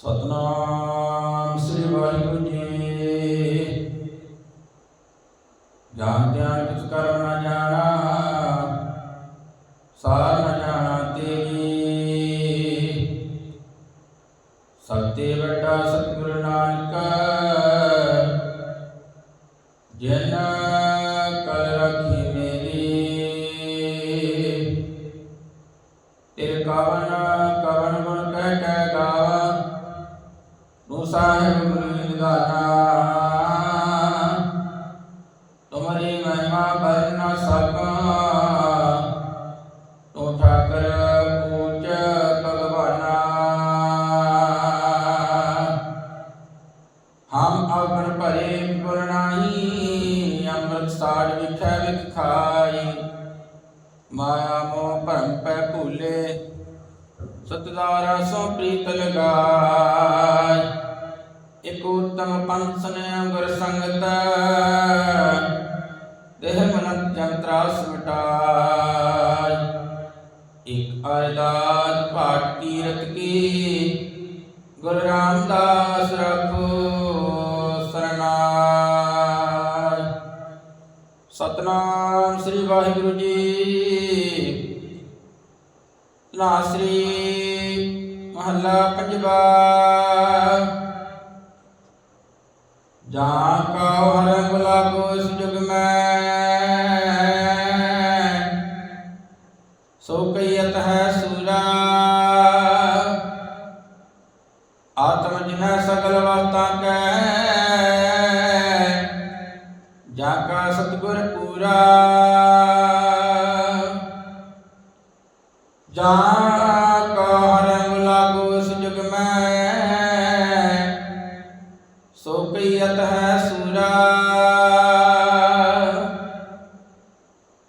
ਸਤਨਾਮ ਸ੍ਰੀ ਵਾਹਿਗੁਰੂ ਜੀ। ਜਾਣ ਧਿਆਨ ਕਿਛ ਕਰਮ ਨ ਜਾਣਾ, ਸਾਰ ਨ ਜਾਣਾ ਤੇਰੀ। ਸਤਿ ਵੱਡਾ ਸਤਿਗੁਰੂ ਨਾਨਕ ਜਿਨ ਕਲ ਰਖੀ ਮੇਰੀ। ਤੇਰੇ ਕਵਨ ਸਾਹਿਬ ਗੁਰੂ ਨਿਗਾਨਾ ਤੁਮਰੀ ਮਹਿਮਾ ਬਰ ਨ ਸਕਾਂ ਠਾਕਰ ਪੂਜ ਭਗਵਾਨਾ। ਹਮ ਅਗਨ ਭਰੇ ਪੁਰਨਾਹੀ ਅੰਮ੍ਰਿਤ ਸਾੜ ਵਿਖੈ ਵਿਖ ਖਾਈ। ਮਾਇਆ ਮੋਹ ਭਰਮ ਪੈ ਭੂਲੇ ਸਤਦਾਰਾ ਸੋ ਪ੍ਰੀਤ ਲਗਾ ਇਕ ਉਤਮ ਪੰਥ ਸੁਨਿਆ ਗੁਰ ਸੰਗਤ, ਦੇਹ ਮਨ ਜੰਤਰਾਸ ਮਿਟਾਈ ਇਕ ਅਰਦਾਸ ਪਾਠ ਕੀਰਤ ਕੀ, ਗੁਰੂ ਰਾਮਦਾਸ ਰਖੋ ਸਰਨਾਈ ਸਤਨਾਮ ਸ੍ਰੀ ਵਾਹਿਗੁਰੂ ਜੀ, ਨਾਸਰੀ ਮਹੱਲਾ ਪੰਜਵਾ। ਜਾਂ ਕਾ ਹਰ ਗੁਲਾਬੋ ਇਸ ਜੁਗ ਮੈਂ। ਸੋ ਕਈਤ ਹੈ ਸੂਰਾ। ਆਤਮ ਜਿਨੈ ਸਗਲ ਵਾਤਾ ਕੈ, ਜਾ ਕਾ ਸਤਿਗੁਰ ਪੂਰਾ। ਜਾ ਕਾ ਰੰਗ ਲਾਗੋ ਇਸ ਜੁਗ ਮੈਂ। ਸੋ ਹੈ ਸੂਰਾ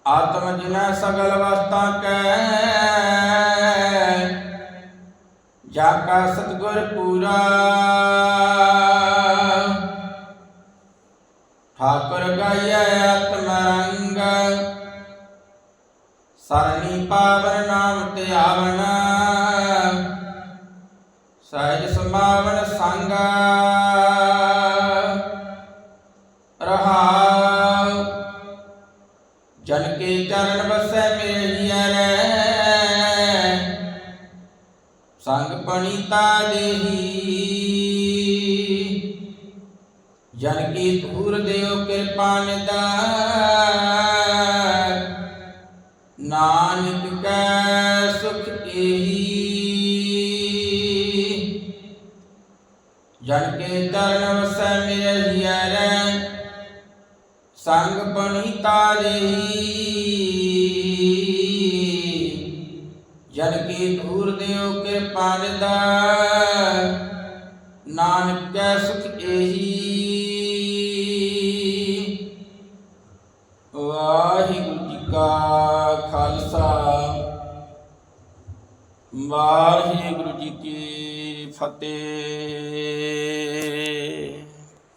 ਆਤਮ ਜਿਨੈ ਸਗਲ ਵਸਤਾ ਕੈ, ਜਾ ਕਾ ਸਤਿਗੁਰ ਪੂਰਾ। ਠਾਕੁਰ ਗਾਇਐ ਆਤਮ ਰੰਗ ਸਰਣੀ ਪਾਵਨ ਨਾਮ ਤੇ ਆਵਣ। ਮੇਰੀਐ ਸੰਗ ਪਣੀਤਾ ਦੇਹੀ। ਜਨ ਕੀ ਧੂਰ ਦਿਓ ਕਿਰਪਾ ਨਿਦਾਨ ਨਾਨਕ ਕੈ ਸੁਖ ਏਹੀ। ਜਨ ਕੇ ਚਰਨ ਵਸੈ ਮੇਰੇ ਹਿਰੈ ਸੰਗ ਪਣੀਤਾ ਰਹੀ ਕੀ ਧੂਰ ਦਿਓ ਕਿਰਪਾ ਨਿਦਾ ਨਾਨਕ ਕੈ ਸੁਖ ਏਹੀ। ਵਾਹਿਗੁਰੂ ਜੀ ਕਾ ਖਾਲਸਾ। ਵਾਹਿਗੁਰੂ ਜੀ ਕੀ ਫਤਿਹ।